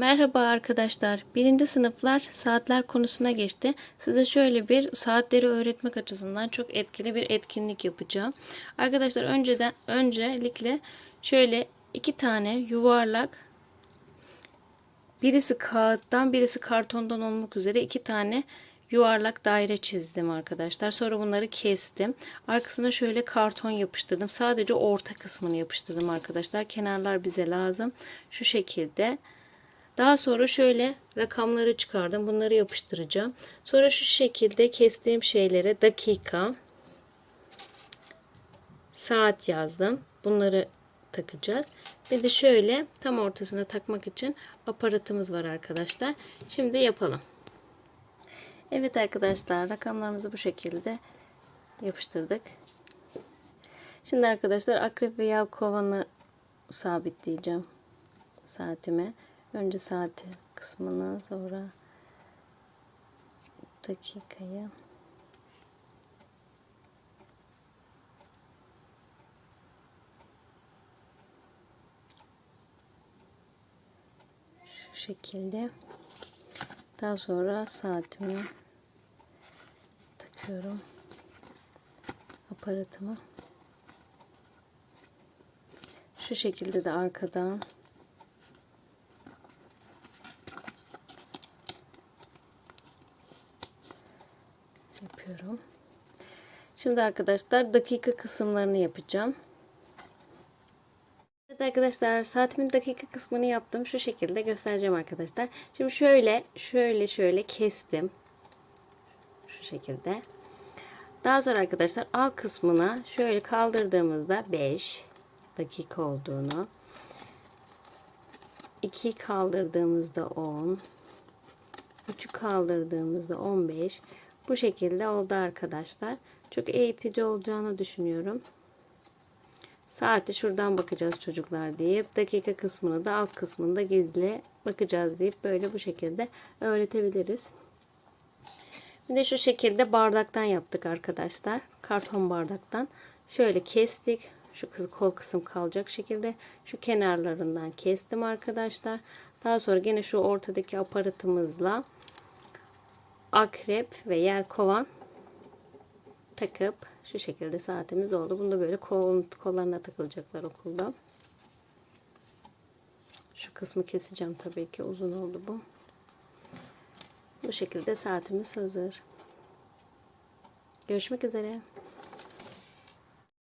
Merhaba arkadaşlar. Birinci sınıflar saatler konusuna geçti. Size şöyle bir saatleri öğretmek açısından çok etkili bir etkinlik yapacağım. Arkadaşlar önceden öncelikle şöyle iki tane yuvarlak birisi kağıttan birisi kartondan olmak üzere iki tane yuvarlak daire çizdim arkadaşlar. Sonra bunları kestim. Arkasına şöyle karton yapıştırdım. Sadece orta kısmını yapıştırdım arkadaşlar. Kenarlar bize lazım. Şu şekilde. Daha sonra şöyle rakamları çıkardım. Bunları yapıştıracağım. Sonra şu şekilde kestiğim şeylere dakika, saat yazdım. Bunları takacağız. Bir de şöyle tam ortasına takmak için aparatımız var arkadaşlar. Şimdi yapalım. Evet arkadaşlar rakamlarımızı bu şekilde yapıştırdık. Şimdi arkadaşlar akrep ve yelkovanı sabitleyeceğim saatime. Önce saati kısmını sonra dakikayı. Şu şekilde. Daha sonra saatimi takıyorum. Aparatımı. Şu şekilde de arkadan yapıyorum. Şimdi arkadaşlar dakika kısımlarını yapacağım. Evet arkadaşlar saatimin dakika kısmını yaptım. Şu şekilde göstereceğim arkadaşlar. Şimdi şöyle şöyle şöyle kestim. Şu şekilde. Daha sonra arkadaşlar alt kısmına şöyle kaldırdığımızda 5 dakika olduğunu 2 kaldırdığımızda 10 3'ü kaldırdığımızda 15 bu şekilde oldu arkadaşlar. Çok eğitici olacağını düşünüyorum. Saati şuradan bakacağız çocuklar deyip dakika kısmını da alt kısmını da gizli bakacağız deyip böyle bu şekilde öğretebiliriz. Bir de şu şekilde bardaktan yaptık arkadaşlar. Karton bardaktan. Şöyle kestik. Şu kol kısım kalacak şekilde. Şu kenarlarından kestim arkadaşlar. Daha sonra yine şu ortadaki aparatımızla akrep ve yelkovan takıp şu şekilde saatimiz oldu. Bunu da böyle kol, kollarına takılacaklar okulda. Şu kısmı keseceğim tabii ki uzun oldu bu. Bu şekilde saatimiz hazır. Görüşmek üzere.